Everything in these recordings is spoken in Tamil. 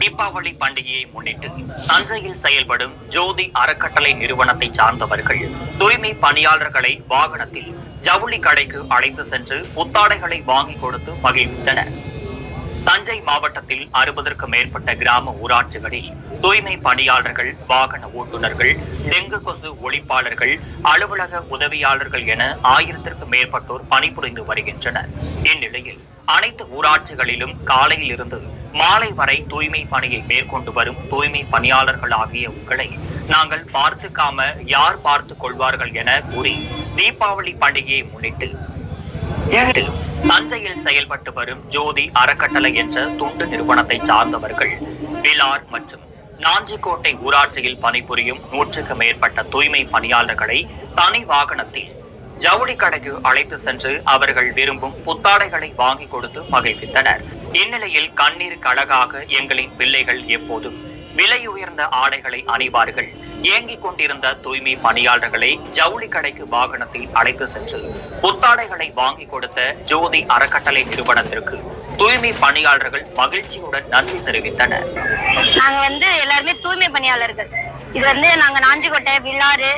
தீபாவளி பண்டிகையை முன்னிட்டு தஞ்சையில் செயல்படும் ஜோதி அறக்கட்டளை நிறுவனத்தை சார்ந்தவர்கள் தூய்மை பணியாளர்களை வாகனத்தில் ஜவுளி கடைக்கு அழைத்து சென்று புத்தாடைகளை வாங்கி கொடுத்து மகிழ்வித்தனர். தஞ்சை மாவட்டத்தில் அறுபதற்கும் மேற்பட்ட கிராம ஊராட்சிகளில் தூய்மை பணியாளர்கள் வாகன ஓட்டுநர்கள் டெங்கு கொசு ஒழிப்பாளர்கள் அலுவலக உதவியாளர்கள் என ஆயிரத்திற்கும் மேற்பட்டோர் பணிபுரிந்து வருகின்றனர். இந்நிலையில் அனைத்து ஊராட்சிகளிலும் காலையில் இருந்து மாலை வரை தூய்மை பணியை மேற்கொண்டு வரும் தூய்மை பணியாளர்கள் ஆகிய உங்களை நாங்கள் பார்த்துக்காம யார் பார்த்துக் கொள்வார்கள் என கூறி தீபாவளி பண்டிகையை முன்னிட்டு தஞ்சையில் செயல்பட்டு வரும் ஜோதி அறக்கட்டளை என்ற தொண்டு நிறுவனத்தை சார்ந்தவர்கள் விலார் மற்றும் நாஞ்சிக்கோட்டை ஊராட்சியில் பணிபுரியும் நூற்றுக்கு மேற்பட்ட தூய்மை பணியாளர்களை தனி வாகனத்தில் ஜவுளி கடைக்கு அழைத்து சென்று அவர்கள் விரும்பும் புத்தாடைகளை வாங்கி கொடுத்து மகிழ்வித்தனர். இந்நிலையில் கண்ணீர் கழகாக எங்களின் பிள்ளைகள் எப்போதும் விலை உயர்ந்த ஆடைகளை அணிவார்கள். ஏங்கிக் கொண்டிருந்த தூய்மை பணியாளர்களை ஜவுளி கடைக்கு வாகனத்தில் அழைத்து சென்று புத்தாடைகளை வாங்கி கொடுத்த ஜோதி அறக்கட்டளை நிறுவனத்திற்கு தூய்மை பணியாளர்கள் மகிழ்ச்சியுடன் நன்றி தெரிவித்தனர். நாங்க வந்து எல்லாருமே தூய்மை பணியாளர்கள். இது வந்து நாங்க நாஞ்சிக்கோட்டை வில்லாறு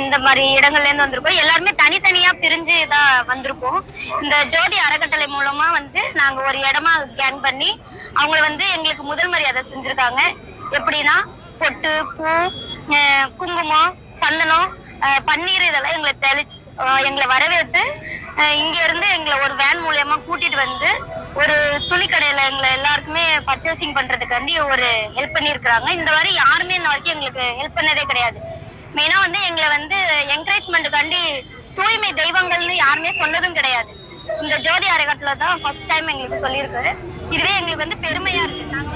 இந்த மாதிரி இடங்கள்ல இருந்து வந்திருக்கோம். எல்லாருமே தனித்தனியா பிரிஞ்சு தான் வந்திருக்கோம். இந்த ஜோதி அறக்கட்டளை மூலமா வந்து நாங்க ஒரு இடமா கேங் பண்ணி அவங்களை வந்து எங்களுக்கு முதல் மரியாதை செஞ்சிருக்காங்க. எப்படின்னா பொட்டு பூ குங்குமம் சந்தனம் பன்னீர் இதெல்லாம் எங்களை தெளி எங்களை வரவேற்று இங்க இருந்து எங்களை ஒரு வேன் மூலியமா கூட்டிட்டு வந்து ஒரு துணிக்கடையில எங்களை எல்லாருக்குமே பர்ச்சேசிங் பண்றதுக்காண்டி ஒரு ஹெல்ப் பண்ணியிருக்கிறாங்க. இந்த வரை யாருமே இந்த வரைக்கும் எங்களுக்கு ஹெல்ப் பண்ணதே கிடையாது. மெயினா வந்து எங்களை வந்து என்கரேஜ்மெண்ட்டுக்காண்டி தூய்மை தெய்வங்கள்னு யாருமே சொன்னதும் கிடையாது. இந்த ஜோதி அறக்கட்டளை தான் ஃபர்ஸ்ட் டைம் எங்களுக்கு சொல்லியிருக்கு இதுவே எங்களுக்கு வந்து பெருமையா இருக்கு. நாங்க